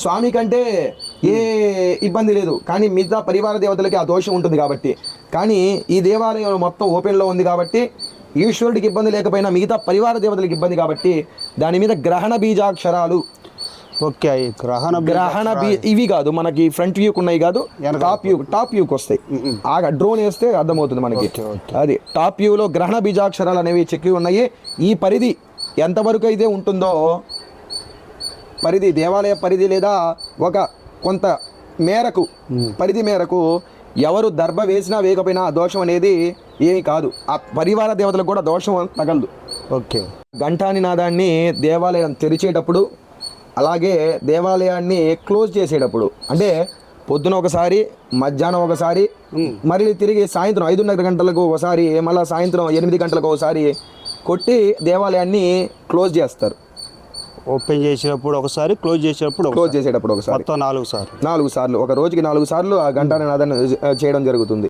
స్వామి కంటే ఏ ఇబ్బంది లేదు. కానీ మిగతా పరివార దేవతలకి ఆ దోషం ఉంటుంది కాబట్టి. కానీ ఈ దేవాలయం మొత్తం ఓపెన్లో ఉంది కాబట్టి ఈశ్వరుడికి ఇబ్బంది లేకపోయినా మిగతా పరివార దేవతలకు ఇబ్బంది కాబట్టి దాని మీద గ్రహణ బీజాక్షరాలు. ఓకే గ్రహణ గ్రహణ బీ ఇవి కాదు మనకి ఫ్రంట్ వ్యూకి ఉన్నాయి కాదు టాప్ వ్యూ టాప్ వ్యూకి వస్తాయి. ఆగా డ్రోన్ వేస్తే అర్థమవుతుంది మనకి. అది టాప్ వ్యూలో గ్రహణ బీజాక్షరాలు అనేవి చెక్కి ఉన్నాయి. ఈ పరిధి ఎంతవరకు అయితే ఉంటుందో పరిధి దేవాలయ పరిధి లేదా ఒక కొంత మేరకు పరిధి మేరకు ఎవరు దర్భ వేసినా వేయకపోయినా దోషం అనేది ఏమీ కాదు. ఆ పరివార దేవతలకు కూడా దోషం తగలదు. ఓకే. ఘంటాని నాదాన్ని దేవాలయం తెరిచేటప్పుడు అలాగే దేవాలయాన్ని క్లోజ్ చేసేటప్పుడు అంటే పొద్దున ఒకసారి మధ్యాహ్నం ఒకసారి మళ్ళీ తిరిగి సాయంత్రం ఐదున్నర గంటలకు ఒకసారి మళ్ళీ సాయంత్రం ఎనిమిది గంటలకు ఒకసారి కొట్టి దేవాలయాన్ని క్లోజ్ చేస్తారు. ఓపెన్ చేసినప్పుడు ఒకసారి క్లోజ్ చేసినప్పుడు క్లోజ్. చేసేటప్పుడు ఒకసారి. మొత్తం నాలుగు సార్లు. నాలుగు సార్లు. ఒక రోజుకి నాలుగు సార్లు ఆ ఘంటాని నాదాన్ని చేయడం జరుగుతుంది.